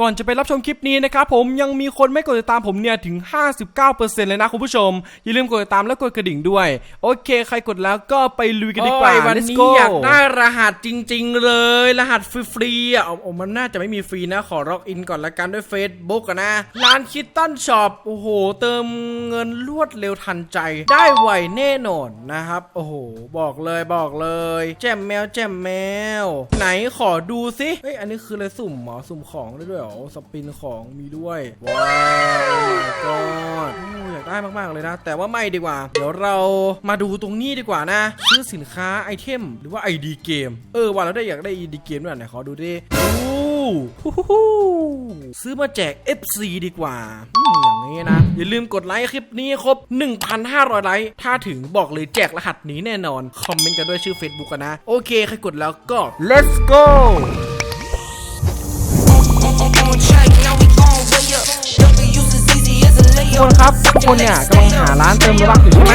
ก่อนจะไปรับชมคลิปนี้นะครับผมยังมีคนไม่กดติดตามผมเนี่ยถึง 59%เลยนะคุณผู้ชม อย่าลืมกดติดตามและกดกระดิ่งด้วย โอเค ใครกดแล้วก็ไปลุยกันดีกว่าโอ้ยวัน Let's นี้ go อยากได้รหัสจริง ๆ เลย รหัสฟรีๆอะเอาเอามันน่าจะไม่มีฟรีนะ ขอล็อกอินก่อนละกันด้วย Facebook กันนะ ร้านคิตตันช็อปโอ้โห เติมเงินรวดเร็วทันใจ ได้ไวแน่นอนนะครับ โอ้โห บอกเลยบอกเลย แจ่มแมวแจ่มแมว ไหนขอดูสิเฮ้ยอันนี้คืออะไรสุ่มเหรอสุ่มของได้ด้วยเหรอสปินของมีด้วยว้าวก็อยากได้มากๆเลยนะ แต่ว่าไม่ดีกว่า เดี๋ยวเรามาดูตรงนี้ดีกว่านะซื้อสินค้าไอเทมหรือว่า ID เกมเออว่าเราได้อยากได้ ID เกมด้วยไหนขอดูดิโอ้ฮู้ฮู้ฮู้ซื้อมาแจก FC ดีกว่าอืมอย่างนี้นะ อย่าลืมกดไลค์คลิปนี้ให้ครบ 1,500 ไลค์ ถ้าถึงบอกเลยแจกรหัสนี้แน่นอน คอมเมนต์กันด้วยชื่อ Facebook กันนะ โอเค ใครกดแล้วก็ let's go ทุกคนครับทุกคนเนี่ยกำลังหาร้านเติมโลบักอยู่ใช่ไหม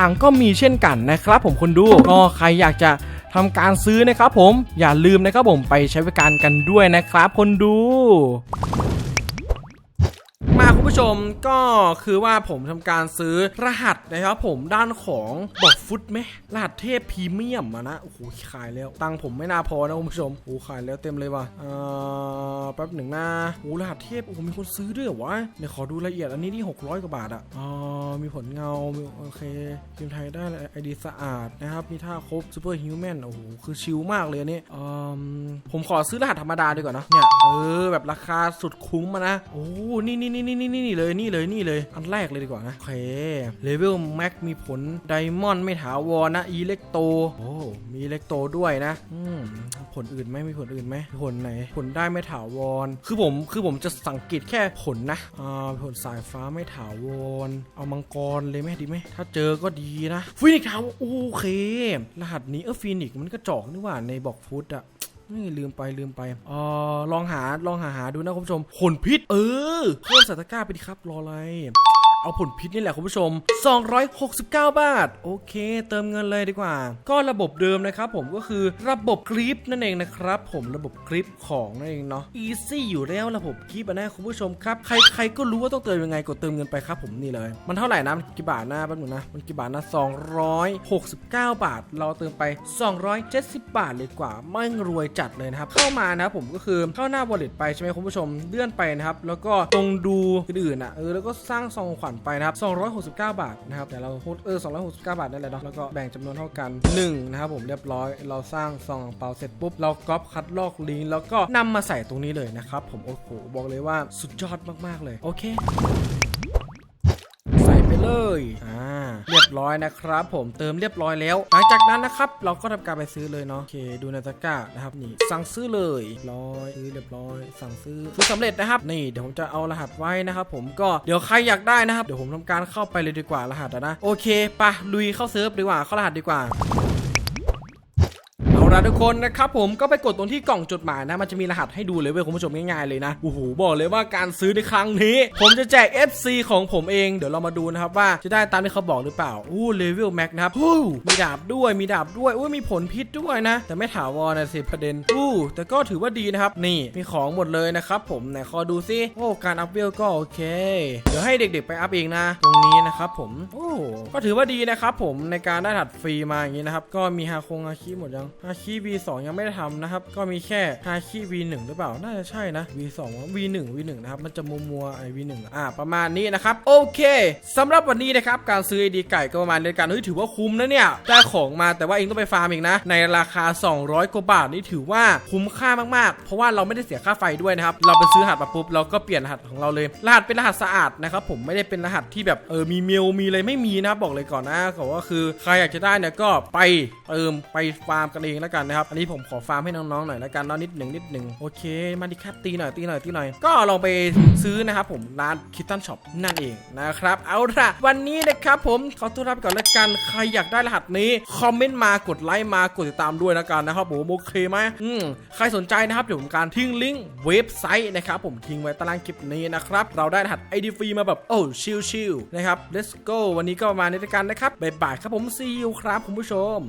างๆ ก็มีเช่นกันนะครับ ผมคนดูก็ใครอยากจะทำการซื้อนะครับผมอย่าลืมนะครับผมไปใช้บริการกันด้วยนะครับ คนดู ผู้ชมก็คือว่าผมทำการซื้อรหัสนะครับผมด้านของบอกฟุตไหมรหัสเทพพรีเมียมอะนะโอ้โหขายแล้ว ตังค์ผมไม่น่าพอนะคุณผู้ชมโอ้ขายแล้วเต็มเลยว่ะเอ่อแป๊บหนึ่งนะโอ้รหัสเทพโอ้โหมีคนซื้อด้วยวะเดี๋ยวขอดูรายละเอียดอันนี้ที่600กว่าบาทอะอ๋อมีผลเงาโอเคทีมไทยได้ไอดีสะอาดนะครับมีท่าครบซูเปอร์ฮิวแมนโอ้โหคือชิลมากเลยอันนี้อืมผมขอซื้อรหัสธรรมดาดีกว่านะเนี่ยเออแบบราคาสุดคุ้มอะนะโอ้นี่นี่นี่นี่นี่นี่เลยนี่เลยนี่เลยอันแรกเลยดีกว่านะโอเคเลเวลแม็กมีผลไดมอนด์ไม่ถาวรนะอีเล็กโตโอ้มีอิเล็กโตด้วยนะอืมผลอื่นไหมมีผลอื่นไหมผลไหน ผลได้ไม่ถาวร คือผมคือผมจะสังเกตแค่ผลนะอ่าผลสายฟ้าไม่ถาวร เอามังกรเลยไหมดีไหมถ้าเจอก็ดีนะฟินิกถาวรโอเค รหัสนี้เออฟินิกมันก็จอกนี่หว่าในบอกฟุตอะ นี่ลืมไปลืมไปเออลองหาลองหาหาดูนะคุณผู้ชมขนพิษเออเพิ่มสัตว์ก้าไปดิครับรออะไร เอาผลพิษนี่แหละคุณผู้ชม 269 บาท โอเค เติมเงินเลยดีกว่า ก็ระบบเดิมนะครับผมก็คือระบบคลิปนั่นเองนะครับผมระบบคลิปของนั่นเองเนาะ easy อยู่แล้วระบบคลิปนะคุณผู้ชมครับใครใครก็รู้ว่าต้องเติมยังไงกดเติมเงินไปครับผมนี่เลย มันเท่าไหร่นะกี่บาทนะแป๊บนึงนะมันกี่บาทนะ269 บาท เราเติมไป 270 บาทเลยกว่าไม่งรวยจัดเลยนะครับเข้ามานะผมก็คือเข้าหน้า wallet ไปใช่ไหมคุณผู้ชมเลื่อนไปนะครับแล้วก็ตรงดูอื่นๆอะเออแล้วก็สร้างซองขวัญไปนะครับ269 บาทนะครับแต่เราพูดเออ269 บาทนั่นแหละเนาะแล้วก็แบ่งจำนวนเท่ากัน1นะครับผมเรียบร้อยเราสร้างซองเปาเสร็จปุ๊บเราก๊อปคัดลอกลิงก์แล้วก็นำมาใส่ตรงนี้เลยนะครับผมโอ้โหบอกเลยว่าสุดยอดมากๆเลยโอเค ใส่ไปเลยอ่า เรียบร้อยนะครับ ผมเติมเรียบร้อยแล้ว หลังจากนั้นนะครับ เราก็ทำการไปซื้อเลยเนาะโอเคดูในตะกร้านะครับนี่ สั่งซื้อเลยร้อยซื้อเรียบร้อย สั่งซื้อซื้อสำเร็จนะครับ นี่เดี๋ยวผมจะเอารหัสไว้นะครับ ผมก็เดี๋ยวใครอยากได้นะครับเดี๋ยวผมทำการเข้าไปเลยดีกว่า รหัสนะโอเคปะลุยเข้าเซิร์ฟดีกว่าเข้ารหัสดีกว่า ละทุกคนนะครับผมก็ไปกดตรงที่กล่องจดหมายนะ มันจะมีรหัสให้ดูเลยเว้ยคุณผู้ชมง่ายๆเลยนะโอ้โหบอกเลยว่าการซื้อในครั้งนี้ ผมจะแจก FC ของผมเองเดี๋ยวเรามาดูนะครับว่าจะได้ตามที่เขาบอกหรือเปล่าอู้เลเวลแม็กนะครับฮู้มีดาบด้วยมีดาบด้วยอุ้ยมีผลพิษด้วยนะ แต่ไม่ถาวรนะสิประเด็นอู้แต่ก็ถือว่าดีนะครับนี่มีของหมดเลยนะครับผมไหนขอดูซิโอ้การอัพเวลก็โอเค เดี๋ยวให้เด็กๆไปอัพเองนะตรงนี้นะครับผมโอ้ก็ถือว่าดีนะครับผมในการได้ถัดฟรีมาอย่างนี้นะครับก็มีฮาคงฮาคิหมดยังฮาคิ V2 ยังไม่ได้ทำนะครับ ก็มีแค่ฮาคิ V1 หรือเปล่า น่าจะใช่นะ V2 ว่า V1 V1 นะครับ มันจะมัวมัวไอ V1 อ่า ประมาณนี้นะครับ โอเคสำหรับวันนี้นะครับ การซื้อไอดีไก่ก็ประมาณในการเฮ้ยถือว่าคุ้มนะเนี่ยได้ของมาแต่ว่าเองต้องไปฟาร์มอีกนะ ในราคา 200 กว่าบาทนี่ถือว่าคุ้มค่ามากๆ เพราะว่าเราไม่ได้เสียค่าไฟด้วยนะครับ เราไปซื้อรหัสมาปุ๊บเราก็เปลี่ยนรหัสของเราเลย รหัสเป็นรหัสสะอาดนะครับผมไม่ได้เป็นรหัสที่แบบเออมีเมลมีอะไรไม่มีนะบอกเลยก่อนนะก็ว่าคือใครอยากจะได้เนี่ยก็ไปเติมไปฟาร์มกันเองแล้วแล้วกันนะครับ อันนี้ผมขอฟาร์มให้น้องๆหน่อยแล้วกันเนาะนิดหนึ่งนิดหนึ่งโอเคมาดิครับตีหน่อยตีหน่อยตีหน่อย ก็ลองไปซื้อนะครับผมร้านคิตตันช็อปนั่นเองนะครับ เอาละวันนี้นะครับผมขอตัวลาไปก่อนแล้วกันใครอยากได้รหัสนี้คอมเมนต์มากดไลค์มากดติดตามด้วยแล้วกันนะครับผมโอเคไหมอืมใครสนใจนะครับเดี๋ยวผมการทิ้งลิงก์เว็บไซต์นะครับผมทิ้งไว้ตารางคลิปนี้นะครับเราได้รหัส ID ฟรีมาแบบโอ้ชิลๆนะครับ let's go วันนี้ก็ประมาณนี้แล้วกันนะครับบ๊ายบายครับผม see you ครับคุณผู้ชม